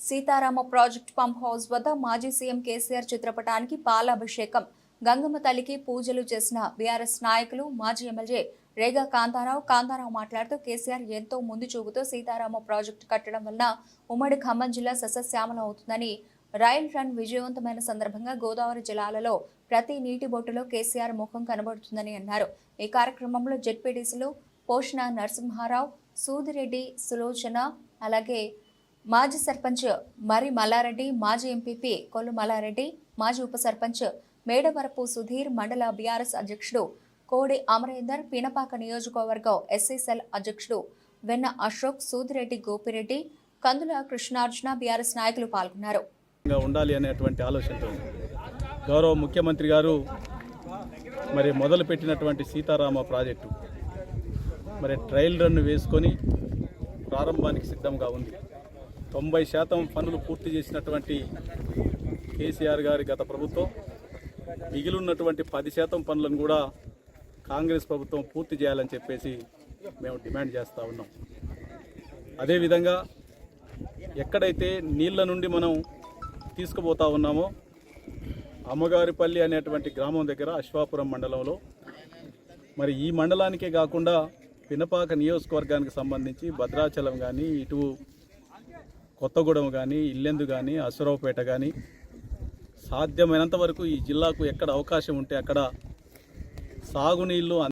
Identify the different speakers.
Speaker 1: Sitarama project pump house వద్ద మాజీ CM KCR చిత్రపటానికి పాలాభిషేకం. గంగమ్మ తల్లికి పూజలు చేసిన బీఆర్ఎస్ నాయకులు మాజీ ఎమ్మెల్యే రేగా కాంతారావు కాంతారావు మాట్లాడుతూ కేసీఆర్ ఎంతో ముందు చూపుతో సీతారామ ప్రాజెక్టు కట్టడం వలన ఉమ్మడి ఖమ్మం జిల్లా సస్యశ్యామలం అవుతుందని రైల్ రన్ విజయవంతమైన సందర్భంగా గోదావరి జిల్లాలలో ప్రతి నీటి బొట్టులో కేసీఆర్ ముఖం కనబడుతుందని అన్నారు. ఈ కార్యక్రమంలో జెడ్పీటీసీలు పోషణ నరసింహారావు సూదిరెడ్డి సులోచన అలాగే మాజీ సర్పంచ్ మరి మల్లారెడ్డి మాజీ ఎంపీపీ కొల్లు మల్లారెడ్డి మాజీ ఉప సర్పంచ్ మేడవరపు సుధీర్ మండల బీఆర్ఎస్ అధ్యక్షుడు కోడి అమరేందర్ పినపాక నియోజకవర్గం ఎస్సీసెల్ అధ్యక్షుడు వెన్న అశోక్ సూదిరెడ్డి గోపిరెడ్డి కందుల కృష్ణార్జున బీఆర్ఎస్ నాయకులు పాల్గొన్నారు.
Speaker 2: ఉండాలి అనేటువంటి ఆలోచనతో గౌరవ ముఖ్యమంత్రి గారు మరి మొదలుపెట్టినటువంటి సీతారామ ప్రాజెక్టు మరి ట్రయల్ రన్ వేసుకొని ప్రారంభానికి సిద్ధంగా ఉంది. తొంభై శాతం పనులు పూర్తి చేసినటువంటి కేసీఆర్ గారి గత ప్రభుత్వం మిగిలినటువంటి పది శాతం పనులను కూడా కాంగ్రెస్ ప్రభుత్వం పూర్తి చేయాలని చెప్పేసి మేము డిమాండ్ చేస్తూ ఉన్నాం. అదేవిధంగా ఎక్కడైతే నీళ్ళ నుండి మనం తీసుకుపోతా ఉన్నామో అమ్మగారిపల్లి అనేటువంటి గ్రామం దగ్గర అశ్వాపురం మండలంలో మరి ఈ మండలానికే కాకుండా పినపాక నియోజకవర్గానికి సంబంధించి భద్రాచలం కానీ ఇటు కొత్తగూడెం కానీ ఇల్లెందు కానీ అసురావుపేట కానీ సాధ్యమైనంత వరకు ఈ జిల్లాకు ఎక్కడ అవకాశం ఉంటే అక్కడ సాగునీళ్ళు